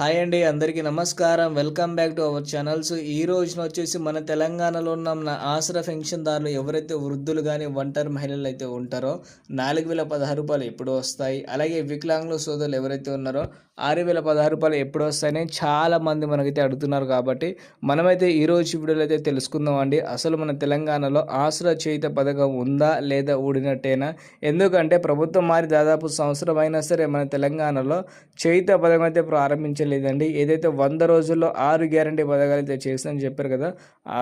Hi అండి అందరికీ నమస్కారం. Welcome back to our channels ఈ రోజున వచ్చేసి మన తెలంగాణలో ఉన్న. మన ఆసరా పెన్షన్దారులు ఎవరైతే వృద్ధులు కానీ ఒంటరి మహిళలు అయితే ఉంటారో నాలుగు వేల పదహారు రూపాయలు ఎప్పుడు వస్తాయి. అలాగే వికలాంగుల సోదరులు ఎవరైతే ఉన్నారో ఆరు వేల పదహారు రూపాయలు ఎప్పుడు వస్తాయని చాలామంది మనకైతే అడుగుతున్నారు కాబట్టి మనమైతే ఈ రోజు వీడియోలో అయితే తెలుసుకుందాం అండి అసలు మన తెలంగాణలో ఆసరా చేయుత పథకం ఉందా లేదా ఊడినట్టేనా? ఎందుకంటే ప్రభుత్వం మారి దాదాపు సంవత్సరం అయినా సరే మన తెలంగాణలో చేయుత పథకం అయితే లేదండి ఏదైతే వంద రోజుల్లో ఆరు గ్యారంటీ పథకాలు అయితే చేస్తుందని చెప్పారు కదా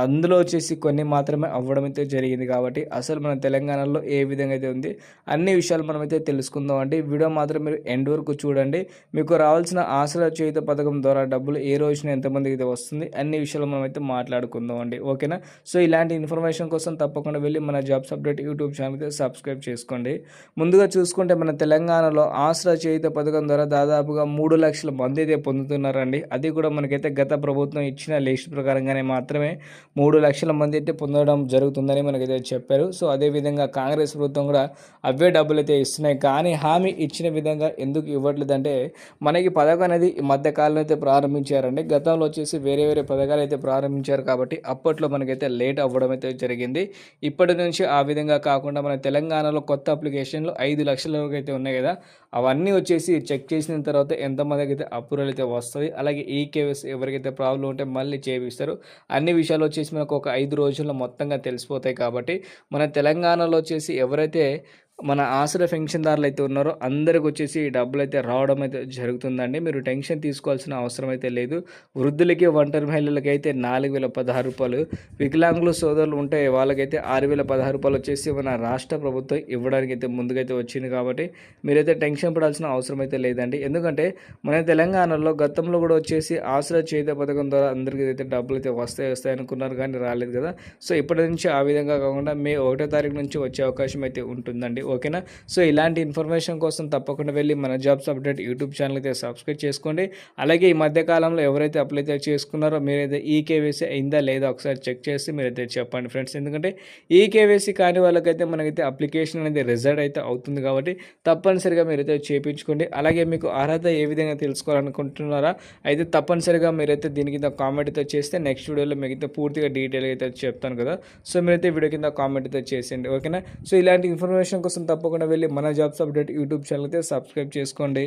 అందులో వచ్చేసి కొన్ని మాత్రమే అవ్వడం అయితే జరిగింది కాబట్టి అసలు మన తెలంగాణలో ఏ విధంగా అయితే ఉంది అన్ని విషయాలు మనమైతే తెలుసుకుందాం అండి. వీడియో మాత్రం మీరు ఎండ్ వరకు చూడండి. మీకు రావాల్సిన ఆసరా చేయుత పథకం ద్వారా డబ్బులు ఏ రోజున ఎంతమందికి అయితే వస్తుంది అన్ని విషయాలు మనమైతే మాట్లాడుకుందాం అండి. ఓకేనా? సో ఇలాంటి ఇన్ఫర్మేషన్ కోసం తప్పకుండా వెళ్ళి మన జాబ్స్ అప్డేట్ యూట్యూబ్ ఛానల్ అయితే సబ్స్క్రైబ్ చేసుకోండి. ముందుగా చూసుకుంటే మన తెలంగాణలో ఆసరా చేయుత పథకం ద్వారా దాదాపుగా మూడు లక్షల మంది అయితే పొందుతున్నారండి. అది కూడా మనకైతే గత ప్రభుత్వం ఇచ్చిన లిస్ట్ ప్రకారంగానే మాత్రమే మూడు లక్షల మంది అయితే పొందడం జరుగుతుందని మనకైతే చెప్పారు. సో అదేవిధంగా కాంగ్రెస్ ప్రభుత్వం కూడా అవే డబ్బులు అయితే ఇస్తున్నాయి. కానీ హామీ ఇచ్చిన విధంగా ఎందుకు ఇవ్వట్లేదంటే మనకి పథకం అనేది ఈ మధ్య కాలంలో అయితే ప్రారంభించారండి. గతంలో వచ్చేసి వేరే వేరే పథకాలు అయితే ప్రారంభించారు కాబట్టి అప్పట్లో మనకైతే లేట్ అవ్వడం అయితే జరిగింది. ఇప్పటి నుంచి ఆ విధంగా కాకుండా మన తెలంగాణలో కొత్త అప్లికేషన్లు ఐదు లక్షల వరకు అయితే ఉన్నాయి కదా. అవన్నీ వచ్చేసి చెక్ చేసిన తర్వాత ఎంతమందికి అయితే అప్రూవల్ అయితే వస్తుంది. అలాగే ఈ కేవైస్ ఎవరికైతే ప్రాబ్లం ఉంటే మళ్ళీ చేపిస్తారు. అన్ని విషయాలు వచ్చేసి మనకు ఒక ఐదు రోజుల్లో మొత్తంగా తెలిసిపోతాయి కాబట్టి మన తెలంగాణలో వచ్చేసి ఎవరైతే మన ఆసుల పెన్షన్దారులు అయితే ఉన్నారో అందరికి వచ్చేసి డబ్బులు అయితే రావడం అయితే జరుగుతుందండి. మీరు టెన్షన్ తీసుకోవాల్సిన అవసరం అయితే లేదు. వృద్ధులకి ఒంటరి మహిళలకి అయితే నాలుగు వేల పదహారు రూపాయలు. వికలాంగులు సోదరులు ఉంటే వాళ్ళకైతే ఆరు వేల పదహారు రూపాయలు వచ్చేసి మన రాష్ట్ర ప్రభుత్వం ఇవ్వడానికి అయితే ముందుకైతే వచ్చింది కాబట్టి మీరైతే టెన్షన్ పడాల్సిన అవసరం అయితే లేదండి. ఎందుకంటే మన తెలంగాణలో గతంలో కూడా వచ్చేసి ఆసుల చేత పథకం ద్వారా అందరికీ అయితే డబ్బులు అయితే వస్తాయి వస్తాయి అనుకున్నారు కానీ రాలేదు కదా. సో ఇప్పటి నుంచి ఆ విధంగా కాకుండా మే ఒకటో తారీఖు నుంచి వచ్చే అవకాశం అయితే ఉంటుందండి. ఓకేనా? సో ఇలాంటి ఇన్ఫర్మేషన్ కోసం తప్పకుండా వెళ్ళి మన జాబ్స్ అప్డేట్ యూట్యూబ్ ఛానల్ అయితే సబ్స్క్రైబ్ చేసుకోండి. అలాగే ఈ మధ్యకాలంలో ఎవరైతే అప్లై చేసుకున్నారో మీరైతే ఈ కేవైసీ అయిందా లేదా ఒకసారి చెక్ చేసి మీరైతే చెప్పండి ఫ్రెండ్స్. ఎందుకంటే ఈ కేవైసీ కాని వాళ్ళకైతే మనకైతే అప్లికేషన్ అనేది రిజల్ట్ అయితే అవుతుంది కాబట్టి తప్పనిసరిగా మీరైతే చేయించుకోండి అలాగే మీకు అర్హత ఏ విధంగా తెలుసుకోవాలనుకుంటున్నారా అయితే తప్పనిసరిగా మీరైతే దీని కింద కామెంట్ అయితే చేస్తే నెక్స్ట్ వీడియోలో మీకు పూర్తిగా డీటెయిల్గా అయితే చెప్తాను కదా. సో మీరైతే వీడియో కింద కామెంట్ అయితే చేసేయండి. ఓకేనా? సో ఇలాంటి ఇన్ఫర్మేషన్ కోసం కోసం తప్పకుండా వెళ్ళి మన జాబ్స్ అప్డేట్ యూట్యూబ్ ఛానల్ అయితే సబ్స్క్రైబ్ చేసుకోండి.